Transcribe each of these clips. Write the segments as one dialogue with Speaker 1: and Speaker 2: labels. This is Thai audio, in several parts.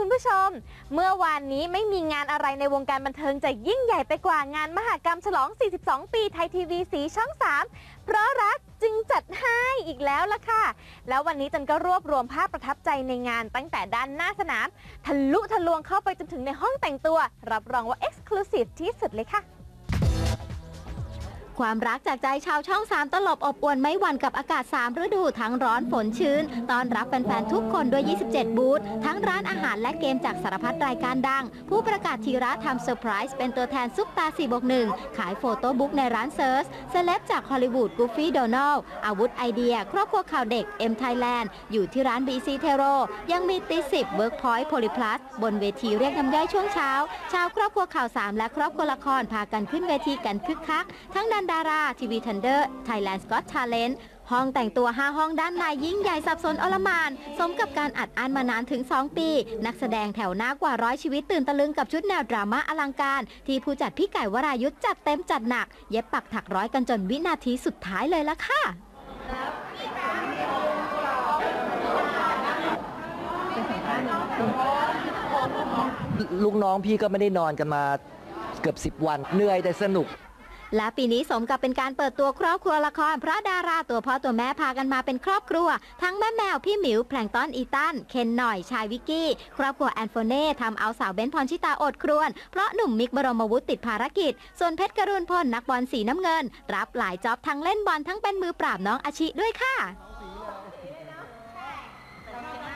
Speaker 1: คุณผู้ชม เมื่อวานนี้ไม่มีงานอะไรในวงการบันเทิงจะยิ่งใหญ่ไปกว่างานมหกรรมฉลอง 42 ปีไทยทีวีสีช่อง 3 เพราะรักจึงจัดให้อีกแล้วล่ะค่ะ แล้ววันนี้จันก็รวบรวมภาพประทับใจในงานตั้งแต่ด้านหน้าสนาม ทะลุทะลวงเข้าไปจนถึงในห้องแต่งตัว รับรองว่าเอ็
Speaker 2: กซ์คลูซีฟ
Speaker 1: ที่สุดเลยค่ะ ความรักจากใจชาวช่อง3ตลบอบอวนไม่หวั่นกับอากาศ 3 ฤดูทั้งร้อนฝนชื้น ตอนรับแฟนๆ ทุกคนด้วย 27 บูธ ทั้งร้านอาหารและเกมจากสารพัดรายการดัง ผู้ประกาศธีระทำเซอร์ไพรส์เป็นตัวแทนซุปตา4บก1ขายโฟโต้บุ๊กในร้านเซิร์ชเซเลบจากฮอลลีวูดกูฟี่โดนัลอาวุธไอเดีย ครอบครัวข่าวเด็กเอ็มไทยแลนด์อยู่ที่ร้าน BC t e r o ยังมีตีสิบเวิร์กพอยต์โพลิพลัสบนเวทีเรียกน้ำย่อยช่วงเช้า ชาวครอบครัวข่าวสามและครอบครัวละครพากันขึ้นเวทีกันคึกคัก ทั้งดันดาราทีวีทันเดอร์ไทยแลนด์สกอตชาเลนห้องแต่งตัว 5 ห้องด้านในยิ่งใหญ่สับสนอลหมาน สมกับการอัดอั้นมานานถึง 2 ปี นักแสดงแถวหน้ากว่าร้อยชีวิตตื่นตะลึงกับชุดแนวดราม่าอลังการ ที่ผู้จัดพี่ไก่วรายุทธ์จัดเต็มจัดหนัก เย็บปักถักร้อยกันจนวินาทีสุดท้ายเลยละค่ะ
Speaker 3: ลูกน้องพี่ก็ไม่ได้นอนกันมาเกือบ 10 วันเหนื่อยแต่สนุก
Speaker 1: และปีนี้สมกับเป็นการเปิดตัวครอบครัวละครเพราะดาราตัวพ่อตัวแม่พากันมาเป็นครอบครัว ทั้งแม่แมวพี่หมิวแพลงต้อนอีตันเคนหน่อยชายวิกกี้ ครอบครัวแอนโฟเน่ทำเอาสาวเบนพรชิตาอดครวน เพราะหนุ่มมิกบรมวุฒิติดภารกิจ ส่วนเพชรกรุณพลนักบอลสีน้ำเงิน รับหลายจ็อบทั้งเล่นบอลทั้งเป็นมือปราบน้องอาชิด้วยค่ะ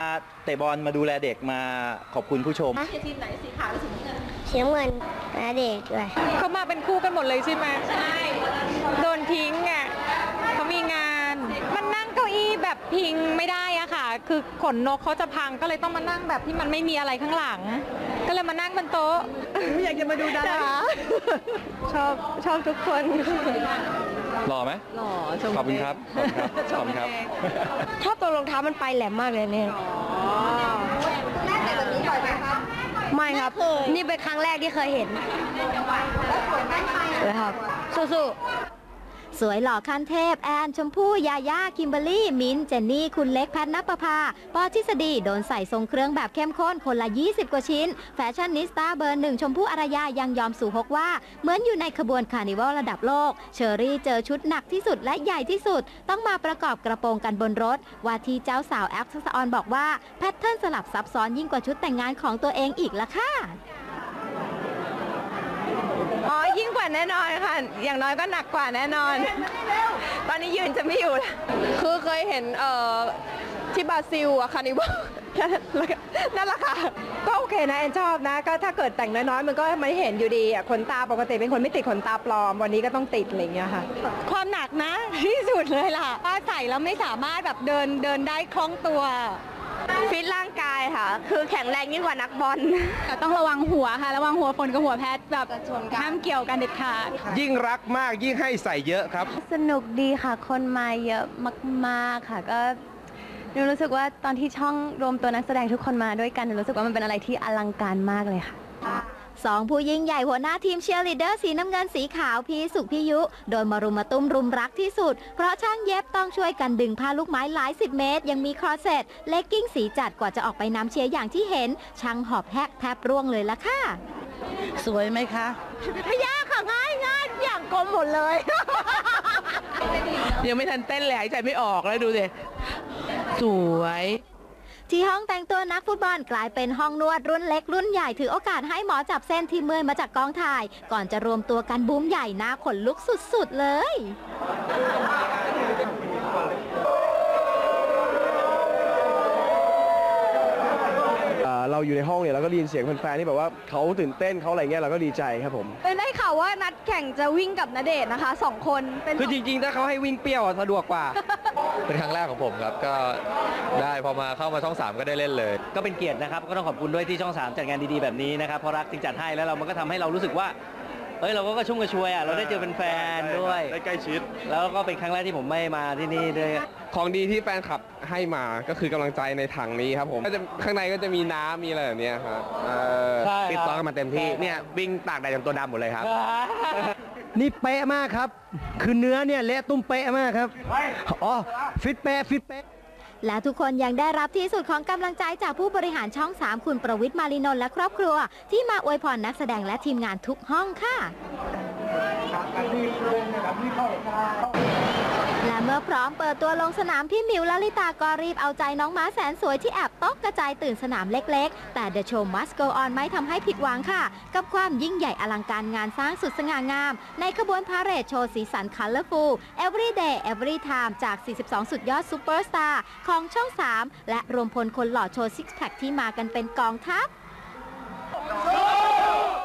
Speaker 4: มาเตะบอลมาดูแลเด็กมาขอบคุณผู้ชม
Speaker 5: สีน้ำเงิน นาเดชน์ด้วย
Speaker 6: เขามาเป็นคู่กันหมดเลยใช่ไหมใช่โดนทิ้งอะเขามีงาน มันนั่งเก้าอี้แบบพิงไม่ได้อะค่ะ คือขนนกเขาจะพังก็เลยต้องมานั่งแบบที่มันไม่มีอะไรข้างหลัง ก็เลยมานั่งบนโต๊ะ
Speaker 7: อยากจะมาดูดาราชอบชอบทุกคน
Speaker 4: หล่อไหม
Speaker 7: หล่อชม
Speaker 4: ขอบคุณครับขอบคุณครับขอบคุณครับ
Speaker 5: ชอบตัวรองเท้ามันไปแหลมมากเลยเนี่ยไม่ ครับ นี่เป็นครั้งแรกที่เคยเห็นเลยครับสู้ๆ
Speaker 1: สวยหล่อขั้นเทพ แอนชมพู่ยาย่าคิมเบอรี่ มิ้นเจนนี่ คุณเล็กแพทนปภาปอทฤษฎีโดนใส่ทรงเครื่องแบบเข้มข้นคนละ 20 กว่าชิ้น แฟชั่นนิสตาเบอร์หนึ่งชมพู่อารยายังยอมสู่ฮกว่า เหมือนอยู่ในขบวนคาร์นิวัลระดับโลก เชอรี่เจอชุดหนักที่สุดและใหญ่ที่สุด ต้องมาประกอบกระโปรงกันบนรถ ว่าที่เจ้าสาวแอฟทักษออนบอกว่าแพทเทิร์นสลับซับซ้อนยิ่งกว่าชุดแต่งงานของตัวเองอีกละค่ะ
Speaker 7: อ๋อ ยิ่งกว่าแน่นอนค่ะ อย่างน้อยก็หนักกว่าแน่นอน ตอนนี้ยืนจะไม่อยู่แล้วคือเคยเห็นเอ่อที่บราซิลอะคานิวัลนั่นแหละค่ะ ก็โอเคนะแอนชอบนะ ก็ถ้าเกิดแต่งน้อยๆ มันก็ไม่เห็นอยู่ดีอะขนตาปกติเป็นคนไม่ติดขนตาปลอม วันนี้ก็ต้องติดอะไรอย่างเงี้ยค่ะ
Speaker 6: ความหนักนะที่สุดเลยล่ะว่าใส่แล้วไม่สามารถแบบเดินเดินได้คล่องตัว
Speaker 7: ฟิตร่างกายค่ะ คือแข็งแรงยิ่งกว่านักบอล
Speaker 6: แต่ต้องระวังหัวค่ะ ระวังหัวฝนกับหัวแพทแบบห้ามเกี่ยวกันเด็ดขาด
Speaker 8: ยิ่งรักมากยิ่งให้ใส่เยอะครับ
Speaker 5: สนุกดีค่ะ คนมาเยอะมากๆค่ะ ก็หนูรู้สึกว่าตอนที่ช่องรวมตัวนักแสดงทุกคนมาด้วยกันหนูรู้สึกว่ามันเป็นอะไรที่อลังการมากเลยค่ะ
Speaker 1: สองผู้ยิ่งใหญ่หัวหน้าทีมเชียร์ลีดเดอร์สีน้ำเงินสีขาวพี่สุขพี่ยุ โดนมารุมมาตุ้มรุมรักที่สุด เพราะช่างเย็บต้องช่วยกันดึงผ้าลูกไม้หลายสิบเมตร ยังมีคอร์เซ็ตเลกกิ้งสีจัดกว่าจะออกไปน้ำเชียร์อย่างที่เห็น ช่างหอบแหกแทบร่วงเลยละค่ะ
Speaker 3: สวยไหมคะ
Speaker 7: ไม่ยากค่ะ ง่ายง่ายอย่างกลมหมดเลย
Speaker 9: ยังไม่ทันเต้นเลยหายใจไม่ออกแล้วดูสิสวย
Speaker 1: ที่ห้องแต่งตัวนักฟุตบอลกลายเป็นห้องนวดรุ่นเล็กรุ่นใหญ่ถือโอกาสให้หมอจับเส้นที่เมื่อยมาจากกองถ่าย ก่อนจะรวมตัวกันบูมใหญ่หน้าขนลุกสุดๆเลย
Speaker 8: อ่าเราอยู่ในห้องเนี่ยเราก็ได้ยินเสียงแฟนๆที่แบบว่าเขาตื่นเต้นเขาอะไรเงี้ยเราก็ดีใจครับผม
Speaker 5: เป็นได้ข่าวว่านัดแข่งจะวิ่งกับนเดชน์นะคะสองคนเป็น
Speaker 8: คือจริงๆ ถ้าเขาให้วิ่งเปรี้ยวอะสะดวกกว่า
Speaker 10: เป็นครั้งแรกของผมครับ ก็ได้พอมาเข้ามาช่อง 3 ก็ได้เล่นเลย
Speaker 4: ก็เป็นเกียรตินะครับ ก็ต้องขอบคุณด้วยที่ช่อง 3 จัดงานดีๆแบบนี้นะครับเพราะรักจึงจัดให้แล้วเรามันก็ทำให้เรารู้สึกว่าเอ้ยเราก็กระชุ่มกระชวยอะเราได้เจอเป็นแฟนๆด้วย
Speaker 8: ได้ใกล้ชิด
Speaker 4: แล้วก็เป็นครั้งแรกที่ผมไม่มาที่นี่ด้วย
Speaker 8: ของดีที่แฟนคลับให้มาก็คือกำลังใจในถังนี้ครับผมก็จะข้างในก็จะมีน้ำมีอะไรแบบเนี้ยครับเออ
Speaker 4: ใช่ครับ
Speaker 8: ติดต่อกันมาเต็มที่เนี่ยวิ่งตากแดดจนตัวดำหมดเลยครับ
Speaker 3: นี่เป๊ะมากครับ คือเนื้อเนี่ยเละตุ้มเป๊ะมากครับ อ๋อ ฟิตเป๊ะ ฟิตเป๊ะ
Speaker 1: และทุกคนยังได้รับที่สุดของกำลังใจจากผู้บริหารช่อง 3 คุณประวิทย์มารินนท์และครอบครัว ที่มาอวยพรนักแสดงและทีมงานทุกห้องค่ะ และเมื่อพร้อมเปิดตัวลงสนามพี่มิวลลิตาก็รีบเอาใจน้องม้าแสนสวยที่แอบตกกระจายตื่นสนามเล็กๆ แต่ The Show Must Go On ไม่ทำให้ผิดหวังค่ะ กับความยิ่งใหญ่อลังการงานสร้างสุดสง่างาม ในขบวนพาเหรดโชว์สีสัน Colorful Every Day Every Time จาก 42 สุดยอดซูเปอร์สตาร์ของช่อง 3 และรวมพลคนหล่อโชว์ซิกแพคที่มากันเป็นกองทัพ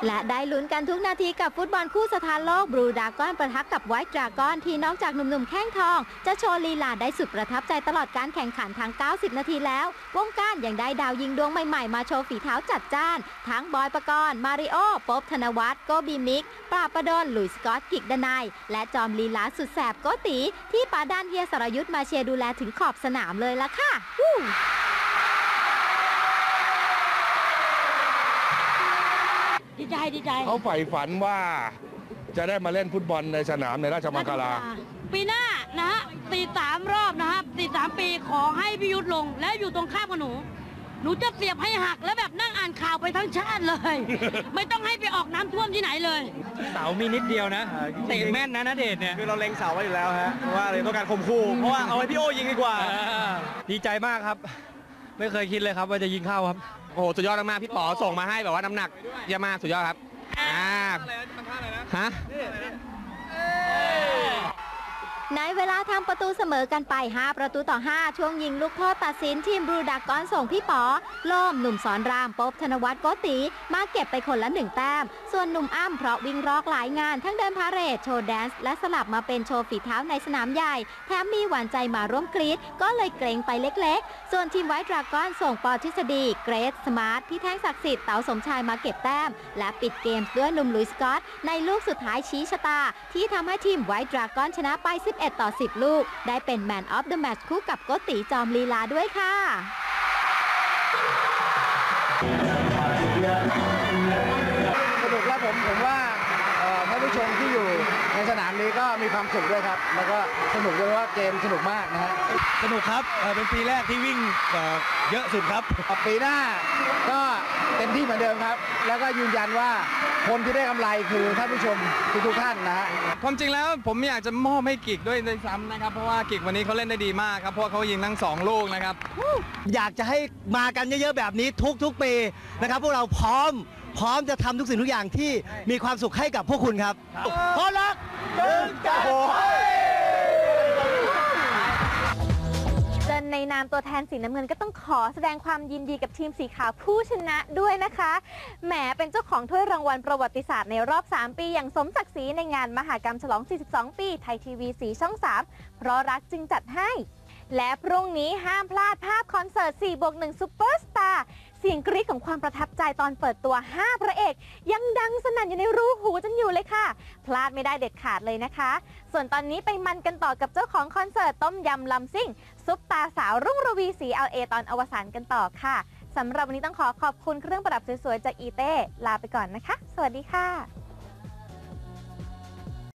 Speaker 1: และได้ลุ้นกันทุกนาทีกับฟุตบอลคู่สถานโลกบรูดากอนประทักกับไวท์ดราก้อนที่นอกจากหนุ่มๆแข้งทอง จะโชว์ลีลาได้สุดประทับใจตลอดการแข่งขันทั้ง 90 นาทีแล้ว วงการยังได้ดาวยิงดวงใหม่ๆ มาโชว์ฝีเท้าจัดจ้าน ทั้งบอยปกรณ์มาริโอป๊บธนวัฒน์โกบีมิก ปราบประดนลุยส์สกอตกิกดนายและจอมลีลาสุดแสบโกตีที่ปาด้านเฮียสรยุทธ์มาเชียร์ดูแลถึงขอบสนามเลยละค่ะ
Speaker 11: ดีใจดีใจ
Speaker 12: เขาใฝ่ฝันว่าจะได้มาเล่นฟุตบอลในสนามในราชมังคลา
Speaker 11: ปีหน้านะฮะตีสามรอบนะครับตีสามปีขอให้พิยุทธลง แล้วอยู่ตรงข้ามกับหนู หนูจะเสียบให้หักแล้วแบบนั่งอ่านข่าวไปทั้งชาติเลย ไม่ต้องให้ไปออกน้ำท่วมที่ไหนเลย
Speaker 4: เสามีนิดเดียวนะเตะแม่นนะนะเดชเนี่ย คือเราเล็งเสาไว้อยู่แล้วฮะว่าเลยต้องการข่มขู่ เพราะว่าเอาให้พี่โอยิงดีกว่า ดีใจมากครับ ไม่เคยคิดเลยครับว่าจะยิงเข้าครับ
Speaker 8: โอ้โหสุดยอดมากๆพี่ป๋อส่งมาให้แบบว่าน้ำหนักเยอะมากสุดยอดครับอ่าฮะ
Speaker 1: ในเวลาทำประตูเสมอกันไป 5 ประตูต่อ 5 ช่วงยิงลูกโทษตัดสินทีมบรูดากอนส่งพี่ป๋อโล่มหนุ่มสอนรามปบธนวัฒน์โกติ มาเก็บไปคนละหนึ่งแต้ม ส่วนหนุ่มอ้ำเพราะวิ่งรอกหลายงาน ทั้งเดินพาเหรดโชว์แดนซ์และสลับมาเป็นโชว์ฝีเท้าในสนามใหญ่ แถมมีหวานใจมาร่วมกรีดก็เลยเกรงไปเล็กๆ ส่วนทีมไวท์ดราก้อนส่งปอทฤษฎีเกรซสมาร์ทพี่แท่งศักดิ์สิทธิ์เต๋าสมชายมาเก็บแต้ม และปิดเกมด้วยหนุ่มลุยส์สกอตในลูกสุดท้ายชี้ชะตา ที่ทำให้ทีมไวท์ดรากอนชนะไป11 ต่อ 10 ลูก ได้เป็นแมนออฟเดอะแมตช์คู่กับโกติจอมลีลาด้วยค่ะ
Speaker 13: สนุกแล้วผมผมว่าเอ่อท่านผู้ชมที่อยู่ในสนามนี้ก็มีความสุขด้วยครับ แล้วก็สนุกด้วยเพราะว่าเกมสนุกมากนะฮะ
Speaker 4: สนุกครับเอ่อเป็นปีแรกที่วิ่งเอ่อเยอะสุดครับ
Speaker 13: ปีหน้าก็เต็มที่เหมือนเดิมครับ แล้วก็ยืนยันว่า คนที่ได้กำไรคือท่านผู้ชมทุกๆท่านนะฮะ
Speaker 14: ความจริงแล้วผมอยากจะมอบให้กิกด้วยในซ้ำนะครับ เพราะว่ากิกวันนี้เขาเล่นได้ดีมากครับเพราะว่าเขายิงทั้งสองลูกนะครับ
Speaker 15: อยากจะให้มากันเยอะๆแบบนี้ทุกๆปีนะครับ พวกเราพร้อม พร้อมจะทำทุกสิ่งทุกอย่างที่มีความสุขให้กับพวกคุณครับพร้อมรักหนึ่งใจ
Speaker 2: ในนามตัวแทนสีน้ำเงินก็ต้องขอแสดงความยินดีกับทีมสีขาวผู้ชนะด้วยนะคะ แหมเป็นเจ้าของถ้วยรางวัลประวัติศาสตร์ในรอบ 3 ปี อย่างสมศักดิ์ศรีในงานมหากรรมฉลอง 42 ปี ไทยทีวีสีช่อง 3 เพราะรักจึงจัดให้ และพรุ่งนี้ห้ามพลาดภาพคอนเสิร์ต4บวก1ซูเปอร์สตาร์เสียงกรี๊ดของความประทับใจตอนเปิดตัว 5 พระเอก ยังดังสนั่นอยู่ในรูหูจนอยู่เลยค่ะ พลาดไม่ได้เด็ดขาดเลยนะคะ ส่วนตอนนี้ไปมันกันต่อกับเจ้าของคอนเสิร์ตต้มยำลำซิ่ง ซุปตาสาวรุ่งรวีสีเอวตอนอวสานกันต่อค่ะสำหรับวันนี้ต้องขอขอบคุณเครื่องประดับสวยๆจากอีเต้ลาไปก่อนนะคะ สวัสดีค่ะ